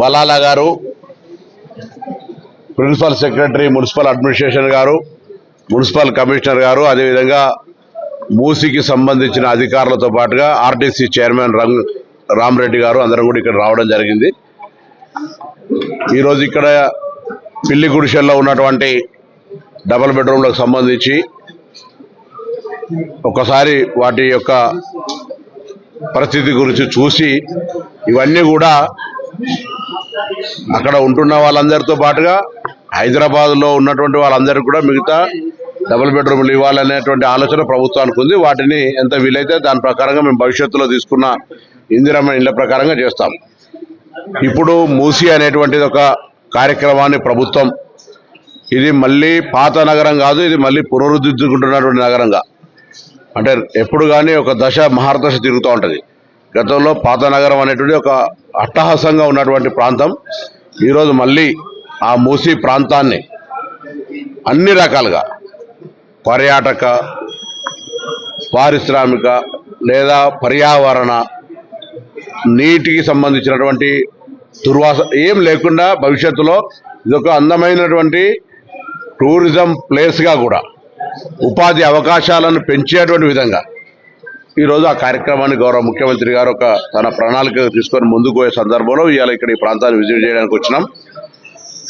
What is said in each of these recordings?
బలాలా గారు principal secretary municipal administration గారు municipal commissioner గారు అదేవిధంగా మూసీకి సంబంధించిన అధికారులతో పాటుగా ఆర్టీసీ చైర్మన్ రంగ్ రామరెడ్డి గారు అందరూ కూడా ఇక్కడ రావడం జరిగింది. ఈరోజు ఇక్కడ పిల్లి గుడిసెల్లో ఉన్నటువంటి డబుల్ బెడ్రూమ్లకు సంబంధించి ఒకసారి వాటి యొక్క పరిస్థితి గురించి చూసి ఇవన్నీ కూడా అక్కడ ఉంటున్న వాళ్ళందరితో పాటుగా హైదరాబాద్లో ఉన్నటువంటి వాళ్ళందరికీ కూడా మిగతా డబుల్ బెడ్రూమ్లు ఇవ్వాలనేటువంటి ఆలోచన ప్రభుత్వానికి ఉంది. వాటిని ఎంత వీలైతే దాని ప్రకారంగా మేము భవిష్యత్తులో తీసుకున్న ఇందిరమ్మ ఇళ్ళ ప్రకారంగా చేస్తాం. ఇప్పుడు మూసి అనేటువంటిది ఒక కార్యక్రమాన్ని ప్రభుత్వం ఇది మళ్ళీ పాత నగరం కాదు ఇది మళ్ళీ పునరుద్ధరించుకుంటున్నటువంటి నగరంగా. అంటే ఎప్పుడు కానీ ఒక దశ మహారదశ తిరుగుతూ ఉంటుంది. గతంలో పాత నగరం అనేటువంటి ఒక అట్టహాసంగా ఉన్నటువంటి ప్రాంతం. ఈరోజు మళ్ళీ ఆ మూసీ ప్రాంతాన్ని అన్ని రకాలుగా పర్యాటక పారిశ్రామిక లేదా పర్యావరణ నీటికి సంబంధించినటువంటి దుర్వాస ఏం లేకుండా భవిష్యత్తులో ఇదొక అందమైనటువంటి టూరిజం ప్లేస్గా కూడా ఉపాధి అవకాశాలను పెంచేటువంటి విధంగా ఈరోజు ఆ కార్యక్రమాన్ని గౌరవ ముఖ్యమంత్రి గారు ఒక తన ప్రణాళిక తీసుకొని ముందుకు పోయే సందర్భంలో ఇవాళ ఇక్కడ ఈ ప్రాంతాన్ని విజిట్ చేయడానికి వచ్చినాం.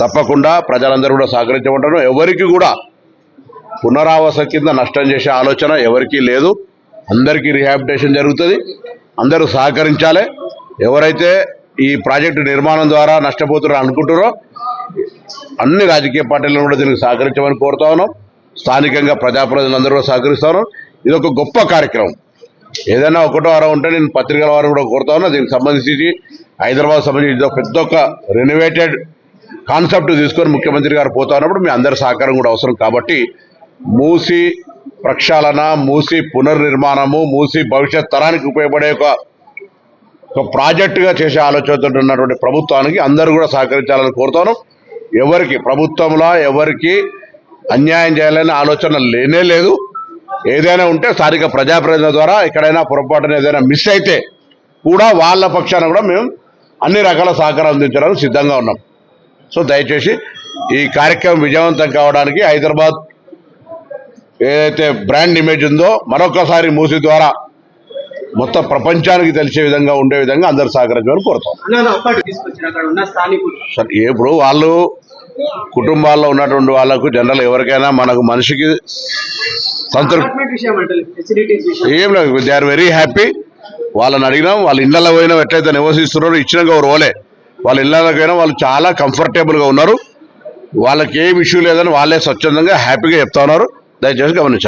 తప్పకుండా ప్రజలందరూ కూడా సహకరించమంటాను ఎవరికి కూడా పునరావాస కింద నష్టం చేసే ఆలోచన ఎవరికీ లేదు. అందరికీ రిహాబిటేషన్ జరుగుతుంది. అందరూ సహకరించాలి. ఎవరైతే ఈ ప్రాజెక్టు నిర్మాణం ద్వారా నష్టపోతున్నారో అనుకుంటారో అన్ని రాజకీయ పార్టీలను కూడా దీనికి సహకరించమని కోరుతా ఉన్నాం. స్థానికంగా ప్రజాప్రతినిధులందరూ కూడా సహకరిస్తా ఉన్నాం. ఇది ఒక గొప్ప కార్యక్రమం. ఏదైనా ఒకటో వారం ఉంటే నేను పత్రికల వారం కూడా కోరుతా ఉన్నా. దీనికి సంబంధించి హైదరాబాద్ సంబంధించి ఇది ఒక పెద్ద ఒక రెనోవేటెడ్ కాన్సెప్ట్ తీసుకొని ముఖ్యమంత్రి గారు పోతా ఉన్నప్పుడు మీ అందరి సహకారం కూడా అవసరం. కాబట్టి మూసి ప్రక్షాళన మూసి పునర్నిర్మాణము మూసి భవిష్యత్ తరానికి ఉపయోగపడే ఒక ఒక ప్రాజెక్టుగా చేసే ఆలోచనతో ఉన్నటువంటి ప్రభుత్వానికి అందరూ కూడా సహకరించాలని కోరుతాను ఎవరికి ప్రభుత్వంలో ఎవరికి అన్యాయం చేయాలనే ఆలోచన లేనే లేదు. ఏదైనా ఉంటే స్థానిక ప్రజాప్రతినిధుల ద్వారా ఎక్కడైనా పొరపాటున ఏదైనా మిస్ అయితే కూడా వాళ్ళ పక్షాన కూడా మేము అన్ని రకాల సహకారం అందించడానికి సిద్ధంగా ఉన్నాం. సో దయచేసి ఈ కార్యక్రమం విజయవంతం కావడానికి హైదరాబాద్ ఏదైతే బ్రాండ్ ఇమేజ్ ఉందో మరొకసారి మూసి ద్వారా మొత్తం ప్రపంచానికి తెలిసే విధంగా ఉండే విధంగా అందరు సహకరించాలని కోరుతాం సరే ఇప్పుడు వాళ్ళు కుటుంబాల్లో ఉన్నటువంటి వాళ్ళకు జనరల్ ఎవరికైనా మనకు మనిషికి సంతృప్తి ఏం లేదు దే ఆర్ వెరీ హ్యాపీ. వాళ్ళని అడిగినాం వాళ్ళ ఇళ్ళలో పోయినా ఎట్లయితే నివసిస్తున్నారో ఇచ్చినాక ఒక రోలే వాళ్ళ ఇళ్ళకైనా వాళ్ళు చాలా కంఫర్టబుల్గా ఉన్నారు. వాళ్ళకి ఏం ఇష్యూ లేదని వాళ్ళే స్వచ్ఛందంగా హ్యాపీగా చెప్తా ఉన్నారు. దయచేసి గమనించాలి